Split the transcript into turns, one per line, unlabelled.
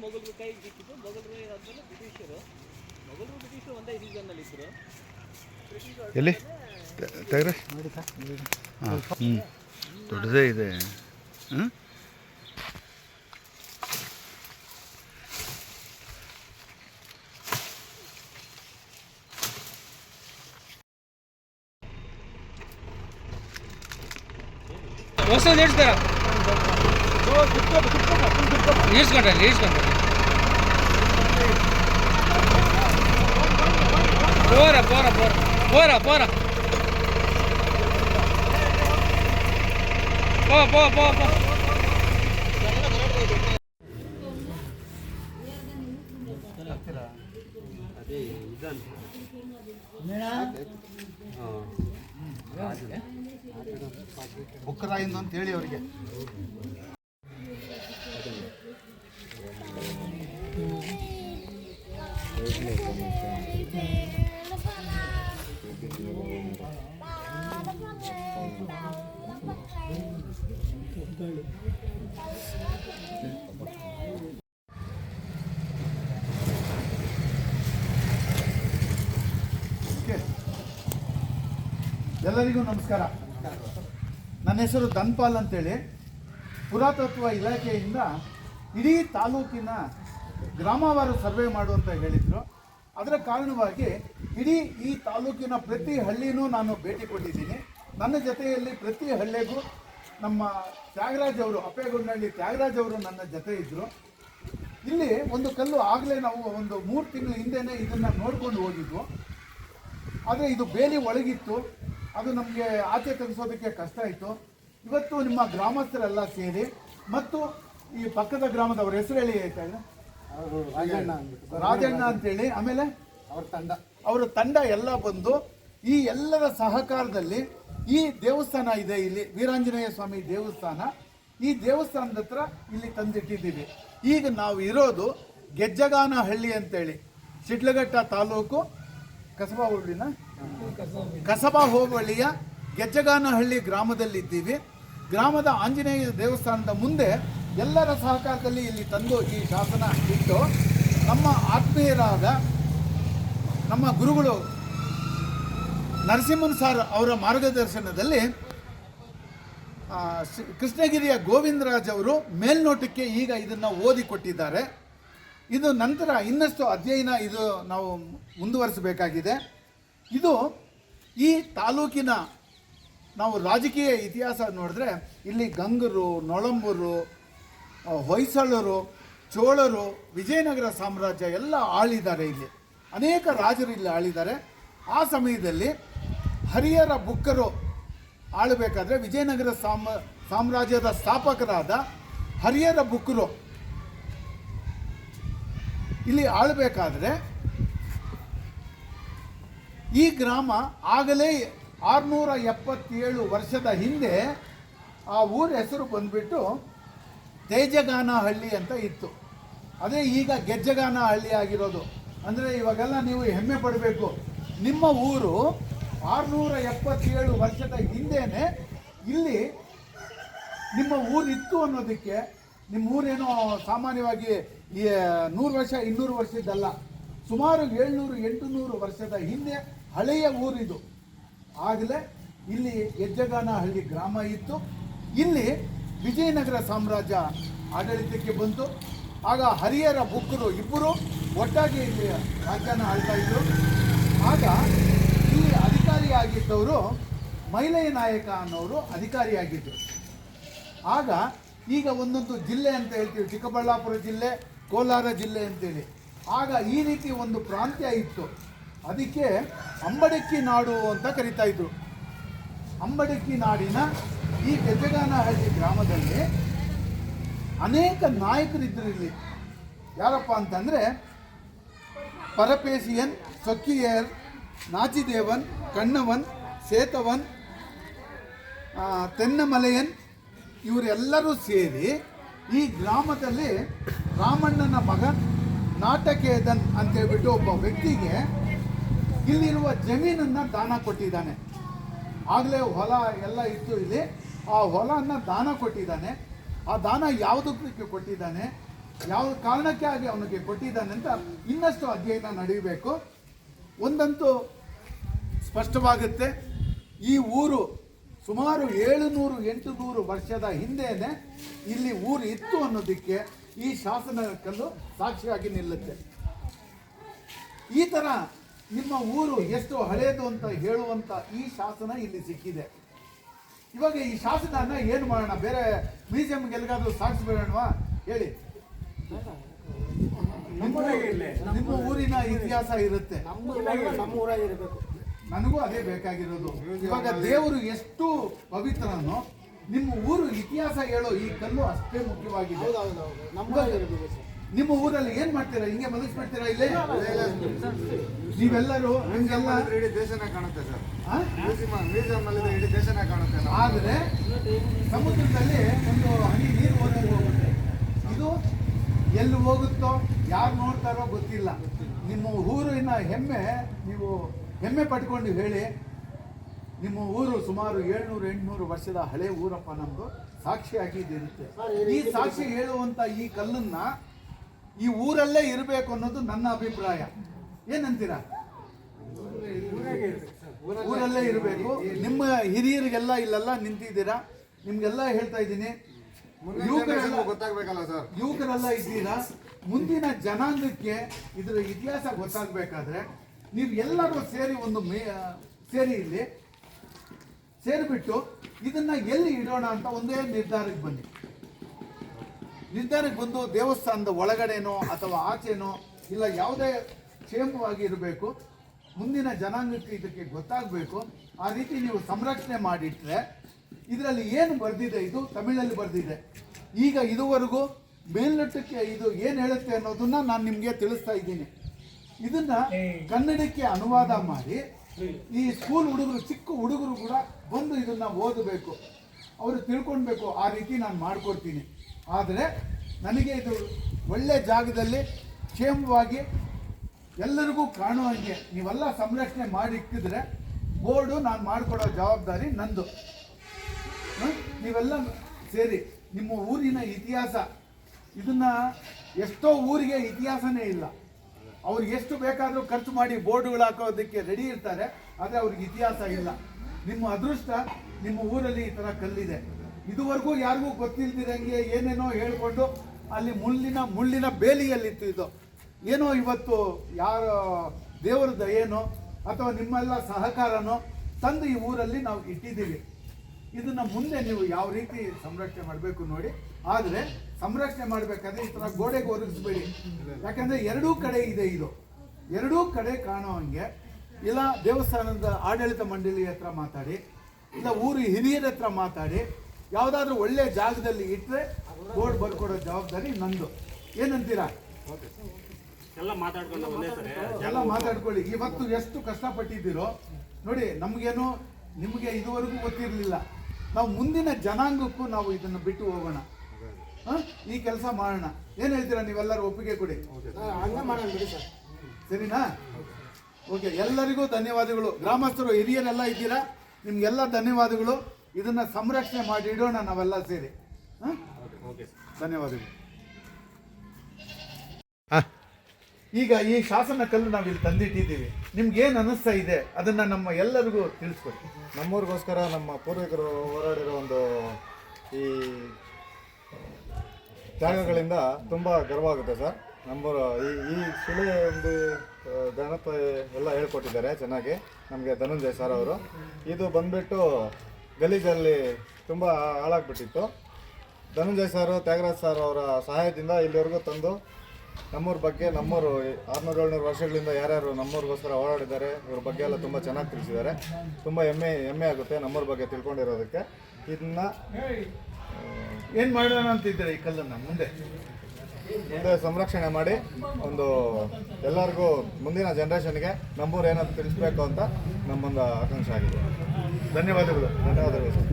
ಮೊಘಲರು ಕೈಗೆ ಸಿಕ್ಕಿದ್ದು ಮೊಘಲರು ಆದ್ಮೇಲೆ ಬ್ರಿಟಿಷರು. ಮೊಘಲರು ಬ್ರಿಟಿಷರು ಒಂದೇ ಸೀಸನ್ನಲ್ಲಿ ಇದ್ರು.
ಎಲ್ಲಿ? ತೆಗ್ರೆ ಹಾಂ. ಹ್ಞೂ ದೊಡ್ಡದೇ ಇದೆ. ಹ್ಮ್?
ಹೊಸ ನೀಡ್ಸ್ತಾರ ನೀಡ್ಸ್ಕೊಂಡ್ರೆ ನೀಡ್ಸ್ಕೊಂಡ್ರೆ ಪೋರ ಪೋರ ಪೋರ ಪೋರ ಪೋರ. ಪೋ ಪೋ ಪೋ ಪೋ.
ಬುಕ್ಕರಾಯಿಂದ ಅಂತ ಹೇಳಿ ಅವರಿಗೆ. ಎಲ್ಲರಿಗೂ ನಮಸ್ಕಾರ. ನನ್ನ ಹೆಸರು ಧನ್ಪಾಲ್ ಅಂತೇಳಿ. ಪುರಾತತ್ವ ಇಲಾಖೆಯಿಂದ ಇಡೀ ತಾಲೂಕಿನ ಗ್ರಾಮವಾರು ಸರ್ವೆ ಮಾಡು ಅಂತ ಹೇಳಿದರು. ಅದರ ಕಾರಣವಾಗಿ ಇಡೀ ಈ ತಾಲೂಕಿನ ಪ್ರತಿ ಹಳ್ಳಿನೂ ನಾನು ಭೇಟಿ ಕೊಟ್ಟಿದ್ದೀನಿ. ನನ್ನ ಜೊತೆಯಲ್ಲಿ ಪ್ರತಿ ಹಳ್ಳಿಗೂ ನಮ್ಮ ತ್ಯಾಗರಾಜ್ ಅವರು ಅಪ್ಪೇಗೊಂಡಹಳ್ಳಿ ತ್ಯಾಗರಾಜ್ ಅವರು ನನ್ನ ಜೊತೆ ಇದ್ದರು ಇಲ್ಲಿ ಒಂದು ಕಲ್ಲು ಆಗಲೇ ನಾವು ಒಂದು ಮೂರು ತಿಂಗಳ ಹಿಂದೆನೇ ಇದನ್ನು ನೋಡ್ಕೊಂಡು ಹೋಗಿದ್ವು. ಆದರೆ ಇದು ಬೇಲಿ ಒಳಗಿತ್ತು. ಅದು ನಮಗೆ ಆಚೆ ತೆಗೆಸೋದಕ್ಕೆ ಕಷ್ಟ ಆಯಿತು. ಇವತ್ತು ನಿಮ್ಮ ಗ್ರಾಮಸ್ಥರೆಲ್ಲ ಸೇರಿ ಮತ್ತು ಈ ಪಕ್ಕದ ಗ್ರಾಮದವ್ರ ಹೆಸರು ಹೇಳಿ ಆಯ್ತಾ ಅವರು ರಾಜಣ್ಣ ಅಂತೇಳಿ ಆಮೇಲೆ?
ಅವ್ರ ತಂಡ.
ಅವರ ತಂಡ ಎಲ್ಲ ಬಂದು ಈ ಎಲ್ಲರ ಸಹಕಾರದಲ್ಲಿ ಈ ದೇವಸ್ಥಾನ ಇದೆ ಇಲ್ಲಿ, ವೀರಾಂಜನೇಯ ಸ್ವಾಮಿ ದೇವಸ್ಥಾನ. ಈ ದೇವಸ್ಥಾನದ ಹತ್ರ ಇಲ್ಲಿ ತಂದಿಟ್ಟಿದ್ದೀವಿ. ಈಗ ನಾವು ಇರೋದು ಗೆಜ್ಜಗಾನಹಳ್ಳಿ ಅಂತೇಳಿ. ಶಿಡ್ಲಘಟ್ಟ ತಾಲೂಕು ಕಸಬಾ ಹೋಬಳಿನ ಕಸಬಾ ಹೋಬಳಿಯ ಗೆಜ್ಜಗಾನಹಳ್ಳಿ ಗ್ರಾಮದಲ್ಲಿದ್ದೀವಿ. ಗ್ರಾಮದ ಆಂಜನೇಯ ದೇವಸ್ಥಾನದ ಮುಂದೆ ಎಲ್ಲರ ಸಹಕಾರದಲ್ಲಿ ಇಲ್ಲಿ ತಂದು ಈ ಶಾಸನ ಇಟ್ಟು ನಮ್ಮ ಆತ್ಮೀಯರಾದ ನಮ್ಮ ಗುರುಗಳು ನರಸಿಂಹನ್ ಸಾರ್ ಅವರ ಮಾರ್ಗದರ್ಶನದಲ್ಲಿ ಕೃಷ್ಣಗಿರಿಯ ಗೋವಿಂದರಾಜ್ ಅವರು ಮೇಲ್ನೋಟಕ್ಕೆ ಈಗ ಇದನ್ನು ಓದಿಕೊಟ್ಟಿದ್ದಾರೆ ಇದು ನಂತರ ಇನ್ನಷ್ಟು ಅಧ್ಯಯನ ಇದು ನಾವು ಮುಂದುವರಿಸಬೇಕಾಗಿದೆ. ಇದು ಈ ತಾಲೂಕಿನ ನಾವು ರಾಜಕೀಯ ಇತಿಹಾಸ ನೋಡಿದ್ರೆ ಇಲ್ಲಿ ಗಂಗರು, ನೊಳಂಬರು ಹೊಯ್ಸಳರು, ಚೋಳರು, ವಿಜಯನಗರ ಸಾಮ್ರಾಜ್ಯ ಎಲ್ಲ ಆಳಿದ್ದಾರೆ ಇಲ್ಲಿ. ಅನೇಕ ರಾಜರು ಇಲ್ಲಿ ಆಳಿದ್ದಾರೆ. ಆ ಸಮಯದಲ್ಲಿ ಹರಿಹರ ಬುಕ್ಕರು ಆಳಬೇಕಾದ್ರೆ ವಿಜಯನಗರ ಸಾಮ, ಸಾಮ್ರಾಜ್ಯದ ಸ್ಥಾಪಕರಾದ ಹರಿಹರ ಬುಕ್ಕರು ಇಲ್ಲಿ ಆಳಬೇಕಾದ್ರೆ ಈ ಗ್ರಾಮ ಆಗಲೇ ಆರುನೂರ ಎಪ್ಪತ್ತೇಳು ವರ್ಷದ ಹಿಂದೆ ಆ ಊರ ಹೆಸರು ಬಂದುಬಿಟ್ಟು ತೇಜಗಾನಹಳ್ಳಿ ಅಂತ ಇತ್ತು. ಅದೇ ಈಗ ಗೆಜ್ಜಗಾನಹಳ್ಳಿ ಆಗಿರೋದು. ಅಂದರೆ ಇವಾಗೆಲ್ಲ ನೀವು ಹೆಮ್ಮೆ ಪಡಬೇಕು. ನಿಮ್ಮ ಊರು ಆರುನೂರ ಎಪ್ಪತ್ತೇಳು ವರ್ಷದ ಹಿಂದೆನೆ ಇಲ್ಲಿ ನಿಮ್ಮ ಊರಿತ್ತು ಅನ್ನೋದಕ್ಕೆ, ನಿಮ್ಮ ಊರೇನೋ ಸಾಮಾನ್ಯವಾಗಿ ನೂರು ವರ್ಷ, ಇನ್ನೂರು ವರ್ಷದ್ದಲ್ಲ ಸುಮಾರು ಏಳ್ನೂರು, ಎಂಟುನೂರು ವರ್ಷದ ಹಿಂದೆ ಹಳೆಯ ಊರಿದು. ಆಗಲೇ ಇಲ್ಲಿ ಯಜ್ಜಗಾನಹಳ್ಳಿ ಗ್ರಾಮ ಇತ್ತು. ಇಲ್ಲಿ ವಿಜಯನಗರ ಸಾಮ್ರಾಜ್ಯ ಆಡಳಿತಕ್ಕೆ ಬಂತು. ಆಗ ಹರಿಯರ ಬುಕ್ಕರು ಇಬ್ಬರು ಒಟ್ಟಾಗಿ ಇಲ್ಲಿ ರಾಜ್ಯನ ಆಳ್ತಾ ಇದ್ರು. ಆಗ ಅಧಿಕಾರಿಯಾಗಿದ್ದವರು, ಮಹಿಳೆಯ ನಾಯಕ ಅನ್ನೋರು ಅಧಿಕಾರಿಯಾಗಿದ್ದರು ಆಗ ಈಗ ಒಂದೊಂದು ಜಿಲ್ಲೆ ಅಂತ ಹೇಳ್ತೀವಿ, ಚಿಕ್ಕಬಳ್ಳಾಪುರ ಜಿಲ್ಲೆ, ಕೋಲಾರ ಜಿಲ್ಲೆ ಅಂತೇಳಿ. ಆಗ ಈ ರೀತಿ ಒಂದು ಪ್ರಾಂತ್ಯ ಇತ್ತು. ಅದಕ್ಕೆ ಅಂಬಡಕ್ಕಿ ನಾಡು ಅಂತ ಕರಿತಾ ಇದ್ರು. ಅಂಬಡಕ್ಕಿ ನಾಡಿನ ಈ ಗೆಜಗಾನಹಳ್ಳಿ ಗ್ರಾಮದಲ್ಲಿ ಅನೇಕ ನಾಯಕರಿದ್ದರು ಇಲ್ಲಿ. ಯಾರಪ್ಪ ಅಂತಂದರೆ, ಪರಪೇಸಿಯನ್, ಸೊಕ್ಕಿಯರ್ ನಾಚಿದೇವನ್, ಕಣ್ಣವನ್, ಸೇತವನ್ ತೆನ್ನಮಲೆಯನ್, ಇವರೆಲ್ಲರೂ ಸೇರಿ ಈ ಗ್ರಾಮದಲ್ಲಿ ರಾಮಣ್ಣನ ಮಗ ನಾಟಕೇದನ್ ಅಂತ ಹೇಳ್ಬಿಟ್ಟು ಒಬ್ಬ ವ್ಯಕ್ತಿಗೆ ಇಲ್ಲಿರುವ ಜಮೀನನ್ನು ದಾನ ಕೊಟ್ಟಿದ್ದಾನೆ. ಆಗಲೇ ಹೊಲ ಎಲ್ಲ ಇತ್ತು ಇಲ್ಲಿ. ಆ ಹೊಲನ ದಾನ ಕೊಟ್ಟಿದ್ದಾನೆ. ಆ ದಾನ ಯಾವುದಕ್ಕೆ ಕೊಟ್ಟಿದ್ದಾನೆ? ಯಾವ ಕಾರಣಕ್ಕೆ ಆಗಿ ಅವನಿಗೆ ಕೊಟ್ಟಿದ್ದಾನೆ ಅಂತ ಇನ್ನಷ್ಟು ಅಧ್ಯಯನ ನಡೆಯಬೇಕು. ಒಂದಂತೂ ಸ್ಪಷ್ಟವಾಗುತ್ತೆ. ಈ ಊರು ಸುಮಾರು ಏಳುನೂರು ಎಂಟು ನೂರು ವರ್ಷದ ಹಿಂದೆಯೇ ಇಲ್ಲಿ ಊರು ಇತ್ತು ಅನ್ನೋದಕ್ಕೆ ಈ ಶಾಸನ ಕಲ್ಲು ಸಾಕ್ಷಿಯಾಗಿ ನಿಲ್ಲುತ್ತೆ. ಈ ತರ ನಿಮ್ಮ ಊರು ಎಷ್ಟು ಹಳೆಯದು ಅಂತ ಹೇಳುವಂತ ಈ ಶಾಸನ ಇಲ್ಲಿ ಸಿಕ್ಕಿದೆ. ಇವಾಗ ಈ ಶಾಸನ ಏನು ಮಾಡೋಣ? ಬೇರೆ ಮ್ಯೂಸಿಯಮ್ಗೆ ಎಲ್ಲಿಗಾದ್ರೂ ಸಾಗಿಸ್ಬೇಡವಾ ಹೇಳಿ. ನಿಮ್ಮ ನಿಮ್ಮ ಊರಿನ ಇತಿಹಾಸ ಇರುತ್ತೆ.
ನಮ್ಮ ಊರಾಗಿರ್ಬೇಕು
ನನಗೂ ಅದೇ ಬೇಕಾಗಿರೋದು. ಇವಾಗ ದೇವರು ಎಷ್ಟು ಪವಿತ್ರನೋ ನಿಮ್ಮ ಊರು ಇತಿಹಾಸ ಹೇಳೋ ಈ ಕಲ್ಲು ಅಷ್ಟೇ ಮುಖ್ಯವಾಗಿದೆ.
ನಮ್ಮ
ನಿಮ್ಮ ಊರಲ್ಲಿ ಏನ್ ಮಾಡ್ತೀರಾ? ಹಿಂಗೆ ಮಲಗಿಸ್ಬಿಡ್ತೀರಾ ಇಲ್ಲೇ? ನೀವೆಲ್ಲರೂ ಹಂಗೆಲ್ಲ
ಇಡೀ ದೇಶನೇ ಕಾಣುತ್ತೆ ಸರ್? ಮ್ಯೂಸಿಯಂ ಅಲ್ಲಿ ಇಡೀ ದೇಶನೇ ಕಾಣುತ್ತೆ ಆದರೆ
ಆದ್ರೆ ಸಮುದ್ರದಲ್ಲಿ ಒಂದು ಹನಿ ನೀರು ಹೋದಂಗೆ ಹೋಗುತ್ತೆ. ಇದು ಎಲ್ಲಿ ಹೋಗುತ್ತೋ ಯಾರು ನೋಡ್ತಾರೋ ಗೊತ್ತಿಲ್ಲ. ನಿಮ್ಮ ಊರಿನ ಹೆಮ್ಮೆ ನೀವು ಹೆಮ್ಮೆ ಪಟ್ಕೊಂಡು ಹೇಳಿ. ನಿಮ್ಮ ಊರು ಸುಮಾರು ಏಳ್ನೂರು ಎಂಟುನೂರು ವರ್ಷದ ಹಳೆ ಊರಪ್ಪ ನಮ್ಮದು ಸಾಕ್ಷಿಯಾಗಿ ಇದಿರುತ್ತೆ ಈ ಸಾಕ್ಷಿ ಹೇಳುವಂತ ಈ ಕಲ್ಲನ್ನ ಈ ಊರಲ್ಲೇ ಇರಬೇಕು ಅನ್ನೋದು ನನ್ನ ಅಭಿಪ್ರಾಯ. ಏನಂತೀರಾ? ಊರಲ್ಲೇ ಇರಬೇಕು. ನಿಮ್ಮ ಹಿರಿಯರಿಗೆಲ್ಲ ಇಲ್ಲೆಲ್ಲ ನಿಂತಿದ್ದೀರಾ? ನಿಮಗೆಲ್ಲ ಹೇಳ್ತಾ ಇದ್ದೀನಿ.
ಗೊತ್ತಾಗ್ಬೇಕಲ್ಲ ಸರ್.
ಯುವಕರೆಲ್ಲ ಇದ್ದೀರಾ? ಮುಂದಿನ ಜನಾಂಗಕ್ಕೆ ಇದರ ಇತಿಹಾಸ ಗೊತ್ತಾಗಬೇಕಾದ್ರೆ ನೀವು ಎಲ್ಲರೂ ಸೇರಿ ಒಂದು ಮೇ ಸೇರಿ ಇಲ್ಲಿ. ಸೇರಿಬಿಟ್ಟು ಇದನ್ನ ಎಲ್ಲಿ ಇಡೋಣ ಅಂತ ಒಂದೇ ನಿರ್ಧಾರಕ್ಕೆ ಬನ್ನಿ. ನಿರ್ಧಾರಕ್ಕೆ ಬಂದು ದೇವಸ್ಥಾನದ ಒಳಗಡೆನೋ ಅಥವಾ ಆಚೆನೋ ಇಲ್ಲ ಯಾವುದೇ ಕ್ಷೇಮವಾಗಿ ಇರಬೇಕು. ಮುಂದಿನ ಜನಾಂಗಕ್ಕೆ ಇದಕ್ಕೆ ಗೊತ್ತಾಗಬೇಕು. ಆ ರೀತಿ ನೀವು ಸಂರಕ್ಷಣೆ ಮಾಡಿಟ್ರೆ ಇದರಲ್ಲಿ ಏನು ಬರೆದಿದೆ ಇದು? ತಮಿಳಲ್ಲಿ ಬರೆದಿದೆ. ಈಗ ಇದುವರೆಗೂ ಮೇಲ್ನೋಟಕ್ಕೆ ಇದು ಏನು ಹೇಳುತ್ತೆ ಅನ್ನೋದನ್ನ ನಾನು ನಿಮಗೆ ತಿಳಿಸ್ತಾ ಇದ್ದೀನಿ. ಇದನ್ನ ಕನ್ನಡಕ್ಕೆ ಅನುವಾದ ಮಾಡಿ ಈ ಸ್ಕೂಲ್ ಹುಡುಗರು ಚಿಕ್ಕ ಹುಡುಗರು ಕೂಡ ಬಂದು ಇದನ್ನ ಓದಬೇಕು. ಅವರು ತಿಳ್ಕೊಳ್ಬೇಕು. ಆ ರೀತಿ ನಾನು ಮಾಡಿಕೊಡ್ತೀನಿ. ಆದರೆ ನನಗೆ ಇದು ಒಳ್ಳೆ ಜಾಗದಲ್ಲಿ ಕ್ಷೇಮವಾಗಿ ಎಲ್ಲರಿಗೂ ಕಾಣುವ ಹಾಗೆ. ನೀವೆಲ್ಲ ಸಂರಕ್ಷಣೆ ಮಾಡಿ ಇಕ್ಕಿದ್ರೆ ಬೋರ್ಡು ನಾನು ಮಾಡಿಕೊಡೋ ಜವಾಬ್ದಾರಿ ನಂದು? ನೀವೆಲ್ಲ ಸೇರಿ ನಿಮ್ಮ ಊರಿನ ಇತಿಹಾಸ. ಇದನ್ನ ಎಷ್ಟೋ ಊರಿಗೆ ಇತಿಹಾಸನೇ ಇಲ್ಲ. ಅವ್ರಿಗೆ ಎಷ್ಟು ಬೇಕಾದರೂ ಖರ್ಚು ಮಾಡಿ ಬೋರ್ಡ್ಗಳು ಹಾಕೋದಕ್ಕೆ ರೆಡಿ ಇರ್ತಾರೆ, ಆದರೆ ಅವ್ರಿಗೆ ಇತಿಹಾಸ ಇಲ್ಲ. ನಿಮ್ಮ ಅದೃಷ್ಟ ನಿಮ್ಮ ಊರಲ್ಲಿ ಈ ಥರ ಕಲ್ಲಿದೆ. ಇದುವರೆಗೂ ಯಾರಿಗೂ ಗೊತ್ತಿಲ್ದಿರಂಗೆ ಏನೇನೋ ಹೇಳಿಕೊಂಡು ಅಲ್ಲಿ ಮುಳ್ಳಿನ ಮುಳ್ಳಿನ ಬೇಲಿಯಲ್ಲಿತ್ತು ಇದು. ಏನೋ ಇವತ್ತು ಯಾರ ದೇವರ ದಯೇನೋ ಅಥವಾ ನಿಮ್ಮೆಲ್ಲ ಸಹಕಾರನೋ ತಂದು ಈ ಊರಲ್ಲಿ ನಾವು ಇಟ್ಟಿದ್ದೀವಿ. ಇದನ್ನ ಮುಂದೆ ನೀವು ಯಾವ ರೀತಿ ಸಂರಕ್ಷಣೆ ಮಾಡಬೇಕು ನೋಡಿ. ಆದರೆ ಸಂರಕ್ಷಣೆ ಮಾಡಬೇಕಾದ್ರೆ ಈ ಥರ ಗೋಡೆಗೆ ಒದಗಿಸ್ಬೇಡಿ. ಯಾಕಂದ್ರೆ ಎರಡೂ ಕಡೆ ಇದೆ ಇದು. ಎರಡೂ ಕಡೆ ಕಾಣೋ ಹಂಗೆ. ಇಲ್ಲ ದೇವಸ್ಥಾನದ ಆಡಳಿತ ಮಂಡಳಿ ಹತ್ರ ಮಾತಾಡಿ ಇಲ್ಲ ಊರು ಹಿರಿಯರ ಹತ್ರ ಮಾತಾಡಿ ಯಾವುದಾದ್ರೂ ಒಳ್ಳೆ ಜಾಗದಲ್ಲಿ ಇಟ್ಟರೆ ಬೋರ್ಡ್ ಬರ್ಕೊಡೋ ಜವಾಬ್ದಾರಿ ನಂದು. ಏನಂತೀರಾ?
ಎಲ್ಲ
ಎಲ್ಲ ಮಾತಾಡ್ಕೊಳ್ಳಿ. ಇವತ್ತು ಎಷ್ಟು ಕಷ್ಟಪಟ್ಟಿದ್ದೀರೋ ನೋಡಿ ನಮಗೇನು ನಿಮಗೆ ಇದುವರೆಗೂ ಗೊತ್ತಿರಲಿಲ್ಲ. ನಾವು ಮುಂದಿನ ಜನಾಂಗಕ್ಕೂ ನಾವು ಇದನ್ನು ಬಿಟ್ಟು ಹೋಗೋಣ. ಹ? ಈ ಕೆಲಸ ಮಾಡೋಣ. ಏನು ಹೇಳ್ತೀರಾ ನೀವೆಲ್ಲರೂ ಒಪ್ಪಿಗೆ ಕೊಡಿ.
ಹಂಗ ಮಾಡೋಣ ಬಿಡಿ ಸರ್.
ಸರಿನಾ? ಓಕೆ ಎಲ್ಲರಿಗೂ ಧನ್ಯವಾದಗಳು. ಗ್ರಾಮಸ್ಥರು ಹಿರಿಯರೆಲ್ಲ ಇದ್ದೀರಾ? ನಿಮ್ಗೆಲ್ಲ ಧನ್ಯವಾದಗಳು. ಇದನ್ನ ಸಂರಕ್ಷಣೆ ಮಾಡಿ ಇಡೋಣ ನಾವೆಲ್ಲ ಸೇರಿ. ಹ? ಧನ್ಯವಾದಗಳು. ಈಗ ಈ ಶಾಸನ ಕಲ್ಲು ನಾವು ಇಲ್ಲಿ ತಂದಿಟ್ಟಿದ್ದೀವಿ. ನಿಮ್ಗೆ ಏನು ಅನಿಸ್ತಾ ಇದೆ? ಅದನ್ನು ನಮ್ಮ ಎಲ್ಲರಿಗೂ ತಿಳಿಸ್ಕೊಡಿ.
ನಮ್ಮೂರಿಗೋಸ್ಕರ ನಮ್ಮ ಪೂರ್ವಿಕರು ಹೋರಾಡಿರೋ ಒಂದು ಈ ತ್ಯಾಗಗಳಿಂದ ತುಂಬ ಗರ್ವ ಆಗುತ್ತೆ ಸರ್. ನಮ್ಮೂರು ಈ ಈ ಶಿಲೆ ಒಂದು ಗಣಪ ಎಲ್ಲ ಹೇಳ್ಕೊಟ್ಟಿದ್ದಾರೆ ಚೆನ್ನಾಗಿ. ನಮಗೆ ಧನಂಜಯ್ ಸರ್ ಅವರು. ಇದು ಬಂದ್ಬಿಟ್ಟು ಗಲೀಜಲ್ಲಿ ತುಂಬ ಹಾಳಾಗ್ಬಿಟ್ಟಿತ್ತು. ಧನಂಜಯ್ ಸರ್, ತ್ಯಾಗರಾಜ್ ಸರ್ ಅವರ ಸಹಾಯದಿಂದ ಇಲ್ಲಿವರೆಗೂ ತಂದು ನಮ್ಮೂರ ಬಗ್ಗೆ ನಮ್ಮೂರು ಆರುನೂರು ಏಳ್ನೂರು ವರ್ಷಗಳಿಂದ ಯಾರ್ಯಾರು ನಮ್ಮೂರಿಗೋಸ್ಕರ ಹೋರಾಡಿದ್ದಾರೆ ಇವ್ರ ಬಗ್ಗೆ ಎಲ್ಲ ತುಂಬ ಚೆನ್ನಾಗಿ ತಿಳಿಸಿದ್ದಾರೆ. ತುಂಬ ಹೆಮ್ಮೆ ಹೆಮ್ಮೆ ಆಗುತ್ತೆ ನಮ್ಮೂರ ಬಗ್ಗೆ ತಿಳ್ಕೊಂಡಿರೋದಕ್ಕೆ. ಇದನ್ನ
ಏನು ಮಾಡೋಣ ಅಂತಿದ್ದೀರಾ ಈ ಕಲ್ಲನ್ನು ಮುಂದೆ?
ಮುಂದೆ ಸಂರಕ್ಷಣೆ ಮಾಡಿ ಒಂದು ಎಲ್ಲರಿಗೂ ಮುಂದಿನ ಜನ್ರೇಷನ್ಗೆ ನಮ್ಮೂರು ಏನಂತ ತಿಳಿಸ್ಬೇಕು ಅಂತ ನಮ್ಮೊಂದು ಆಕಾಂಕ್ಷೆ ಆಗಿದೆ.
ಧನ್ಯವಾದಗಳು.
ಧನ್ಯವಾದಗಳು ಸರ್.